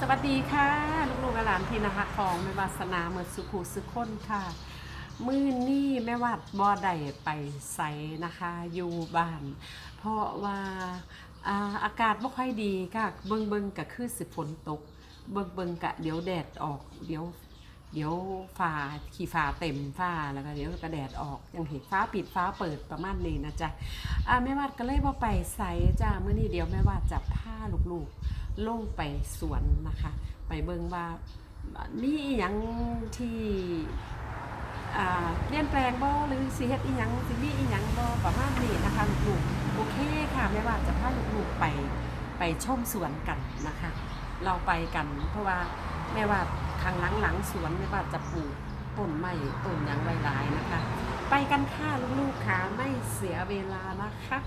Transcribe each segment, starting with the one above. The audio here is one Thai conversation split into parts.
สวัสดีค่ะลูกๆหลานที่นะคะของแม่วาสนาเมือสุขุสุขคนค่ะ มื้อนี้แม่วัดบ่ได้ไปใสนะคะ อยู่บ้าน เพราะว่าอาอากาศบ่ค่อยดีค่ะเบิ่งเบิ่งก็คือสิฝนตก เบิ่งเบิ่งกะเดี๋ยวแดดออกเดี๋ยวเดี๋ยวฟ้าขี่ฟ้าเต็มฟ้าแล้วก็เดี๋ยวก็แดดออกยังเห็นฟ้าปิดฟ้าเปิดประมาณนี้นะจ๊ะแม่วาดก็เลยว่าไปใสจ้ามื้อนี้เดี๋ยวแม่วาดจะพาลูกๆ ลงไปสวนนะคะ ไปเบิ่งว่ามีอหยังที่อ่าเปลี่ยนแปลงบ่หรือสิเฮ็ดอีหยังสิมีอีหยังบ่ประมาณนี้นะคะลูกๆโอเคค่ะแม่ว่าจะพาลูกๆไปไปชมสวนกันนะคะ เราไปกัน เพราะว่าแม่ว่าข้างหลังหลังๆสวนแม่ว่าจะปลูกต้นไม้ต้นหยังไว้หลายนะคะ ไปกันค่ะลูกๆค่ะไม่เสียเวลานะคะ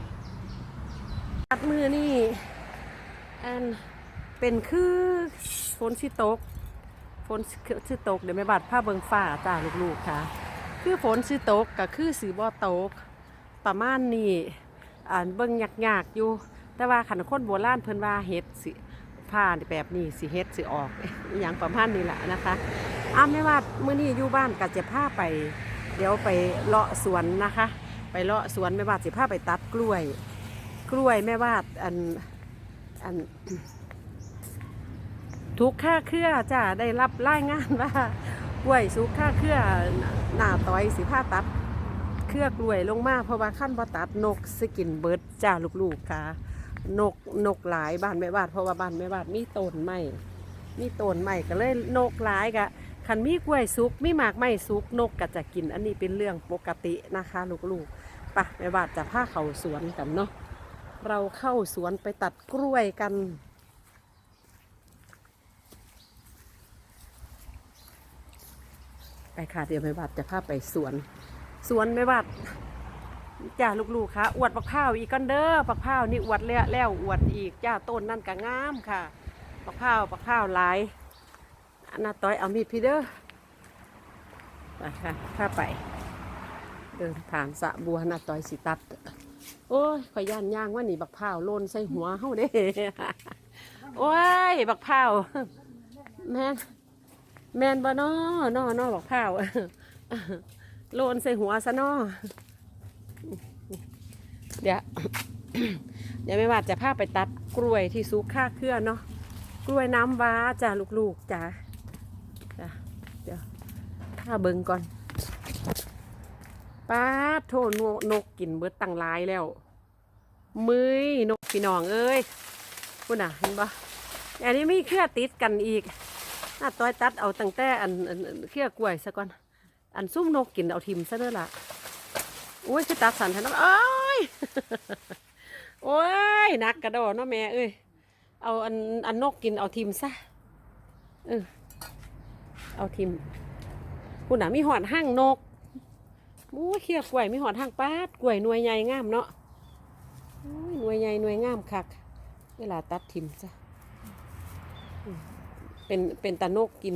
ตัดมือนี่อัน เป็นคือฝนสิตกฝนสิตกเดี๋ยวแม่บาดผ้าเบิงฟ้าจ้าลูกๆค่ะ คือฝนสิตกก็คือสีบ่ตก ประมาณนี้อ่านเบิ่งยากๆอยู่ แต่ว่าขันคนโบราณเพิ่นว่าเฮ็ดสิผ้าแบบนี้สิเฮ็ดสิออกอย่างประมาณนี้แหละนะคะอ้าไม่ว่ามื้อนี้อยู่บ้านก็จะพาไป เดี๋ยวไปเลาะสวนนะคะ ไปเลาะสวนแม่วาดสิพาไปตัดกล้วย กล้วยแม่วาดอันอัน ทุกค่าเครือจ้าได้รับรายงานว่ากล้วยสุกค่าเครือหน้าต้อยสิผ้าตัด เครือกล้วยลงมาเพราะว่าขั้นบ่ตัดนกสกินเบิร์ดจ้าลูกๆค่ะ นกนกหลายบ้านแม่บาดเพราะว่าบ้านแม่บาดมีต้นไม้มีต้นไม้ก็เลยนกหลายกะคันมีกล้วยสุกมีหมากไม้สุกนกก็จะกิน อันนี้เป็นเรื่องปกตินะคะลูกๆไปะแม่บาดจะพาเขาสวนกันเนาะเราเข้าสวนไปตัดกล้วยกัน ไปค่ะเดี๋ยวแม่บาดจะพาไปสวน สวนแม่บาดจ้าลูกๆค่ะ อวดปักพร้าวอีกกันเด้อปักพร้าวนี่อวดแล้วแล้วอวดอีกจ้าต้นนั่นก็งามค่ะปักพร้าวปักพร้าวหลายอันนาต้อยเอามีดพี่เด้อไปค่ะพาไป เดินผ่านสะบัวน่าต้อยสิตัด โอ้ยขอยย่านย่างว่านี่บักพร้าวโลนใส่หัวเฮาเด้โอ้ยบักพร้าวแม่ แมนบ่นอนอนอบอกข้าวโลนใส่หัวซะนอเดี๋ยวเดี๋ยวไม่ว่าจะพาไปตัดกล้วยที่สุกค่าเครื่อเนาะกล้วยน้ำว้าจ้าลูกๆจ้าจ้าเดี๋ยวถ้าเบิงก่อนป้าโทษนกนกกินเบิดตั้งหลายแล้ว มืยนกพี่น้องเอ้ยคุณน่ะเห็นปะอันนี้มีเครือติดกันอีก น่าต้อยตัดเอาตั้งแต่อันเขี้ยกล้วยซะก่อน อันซุ่มนกกินเอาทิมซะเด้อล่ะโอ้ยคือตัดสันแทนน้ำโอ้ยโอ้ยหนักกระโดดเนาะแม่เอ้ยเอาอันอันนกกินเอาทิมซะเออเอาทิมคุณหน่ะมีหอดห้างนกโอ้ยเขี้ยกล้วยมีหอดห้างปาดกล้วยหน่วยใหญ่งามเนาะโอ้ยหน่วยใหญ่หน่วยงามคัก เวลาตัดทิมซะ เป็นเป็นตานกกิน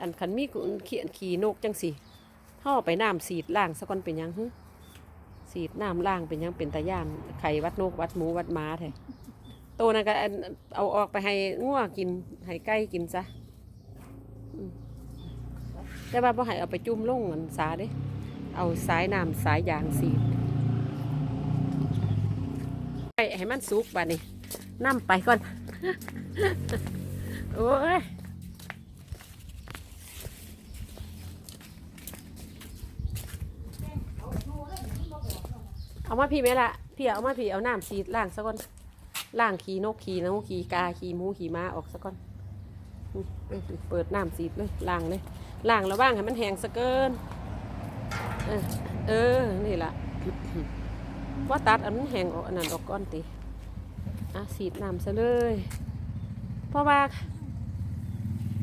อันคันมีเขียนขี่นกจังสิห่อาไปน้ำสีดล่างสะก่อนเป็นยังฮึสีดน้ำล่างเป็นยังเป็นตาย่านไข่วัดนกวัดหมูวัดม้าแท้โตนั่นก็อันเอาออกไปให้งัวกินให้ไก่กินซะแต่ว่าบ่ให้เอาไปจุ่มลงอันสาเด้เอาสายน้ำสายยางสีดให้ให้มันสุกบานี้น้ำไปก่อน โอ้ย เอามาพี่ไหมล่ะพี่เอามาพี่เอาน้ำสีดล่างซะก่อนล่างขีนกขี่นกขี่กาขี่หมูขีม้าออกซะก่อนเปิดน้ำสีดเลยล่างเลยล่างแล้วว่างให้มันแห้งซะเกินเออเออนี่ละว่าตัดอันมันแห้งออกอันนั้นออกก้อนติอะสีดน้ำซะเลย เพราะว่า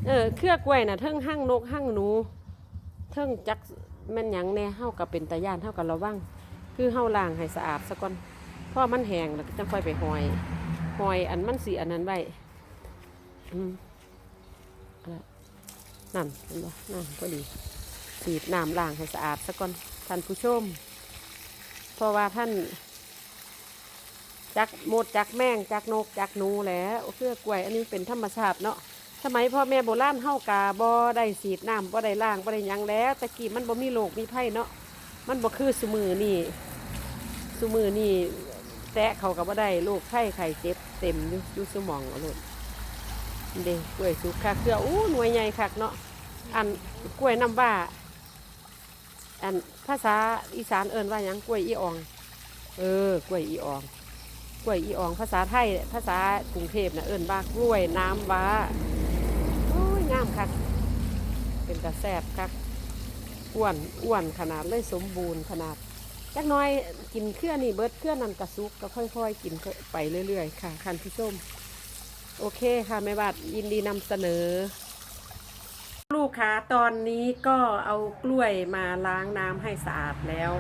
เออเครือกล้วยน่ะเทิงห้างนกห้างหนู เทิงจักแม่นหยังแน่เฮากับเป็นตาย่านเฮากับระวัง คือเฮาล้างให้สะอาดซะก่อนเพราะมันแห้งแล้วก็จังค่อยไปหอยหอยอันมันสีอันนั้นไว้อืมนั่นเห็นบ่นั่นพอดีสีน้ำล้างให้สะอาดซะก่อนท่านผู้ชม เพราะว่าท่านจักหมดจักแมงจักนกจักนูแล้วเครือกล้วย อันนี้เป็นธรรมชาติเนาะสมัยพ่อแม่โบราณเฮากาบ่ได้สีดน้ำบ่ได้ล้างบ่ได้ยังแล้วตะกี้มันบ่มีโรคมีภัยเนาะมันบ่คือซุมือนี่ ซุมือนี่แตะเขาก็บ่ได้โรคไข้ไข้เจ็บเต็มอยู่สมองอาโลดเด้กล้วยสุกคักเครืออู้หน่วยใหญ่คักเนาะอันกล้วยน้ำว้าอันภาษาอีสานเอิ้นว่ายังกล้วยอีออง เออกล้วยอีอองกล้วยอีออง ภาษาไทยภาษากรุงเทพนะเอิ้นว่ากล้วยน้ำว้าโอ้ยงามคักเป็นกระแซบคักอ้วนอ้วนขนาดเลยสมบูรณ์ขนาด จักน้อยกินเครื่อนี่เบิดเครื่อนั้นกระซุกก็ค่อยๆ กินไปเรื่อยๆ ค่ะคันพี่ส้มโอเคค่ะแม่บาดยินดีนำเสนอ ลูกค้าตอนนี้ก็เอากล้วยมาล้างน้ำให้สะอาดแล้ว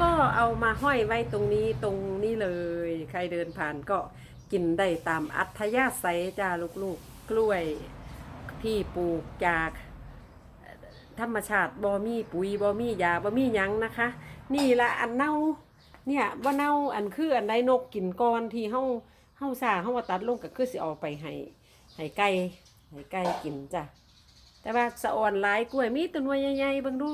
ก็เอามาห้อยไว้ตรงนี้ตรงนี้เลย ใครเดินผ่านก็กินได้ตามอัธยาศัยจ้าลูกๆกล้วยที่ปลูกจาก ธรรมชาติบอมีปุ๋ยบอมียาบอมียังนะคะ นี่ละอันเน่าเนี่ยว่าเน่าอันคืออันใดนกกินก้อนที่เฮาเฮาสาเฮาว่าตัดลงก็คือสิเอาไปให้ให้ไก่ให้ไก่กินจ้ะแต่ว่าสะอ่อนหลายกล้วยมีตัวหน่วยใหญ่ๆเบิ่งดู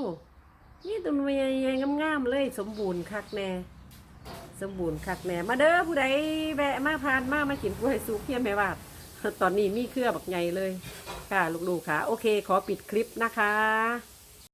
นี่ตัวหน่วยใหญ่ๆงามๆเลย สมบูรณ์คักแน่สมบูรณ์คักแน่มาเด้อผู้ใดแวะมาผ่านมามากินกล้วยสุกเฮียแม่วาดตอนนี้มีเครือบักใหญ่เลย ค่ะ ลูกๆค่ะ โอเค ขอปิดคลิปนะคะ